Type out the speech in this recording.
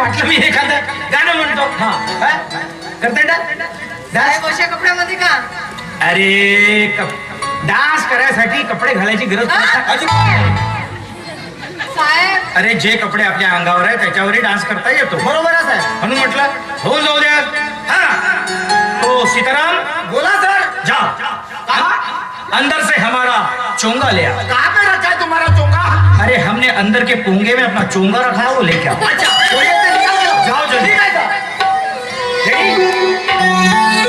वाटलं मी एखादं गाणं म्हणतो. हा. हा? अशा कपड्यामध्ये का? अरे कप- डान्स करायसाठी कपडे घालायची गरज. साहेब. अरे जे कपडे आपल्या अंगावर आहे त्याच्यावरही डान्स करता येतो. बरोबर आहे म्हणून म्हटलं हो जाऊ द्या. हा. तो सीताराम. बोला सर. जाओ अंदर से हमारा चोंगा ले कहाँ पे रखा है तुम्हारा चोंगा? अरे हमने अंदर के पोंगे में अपना चोंगा रखा है वो लेके आओ. अच्छा जाओ जल्दी। ठीक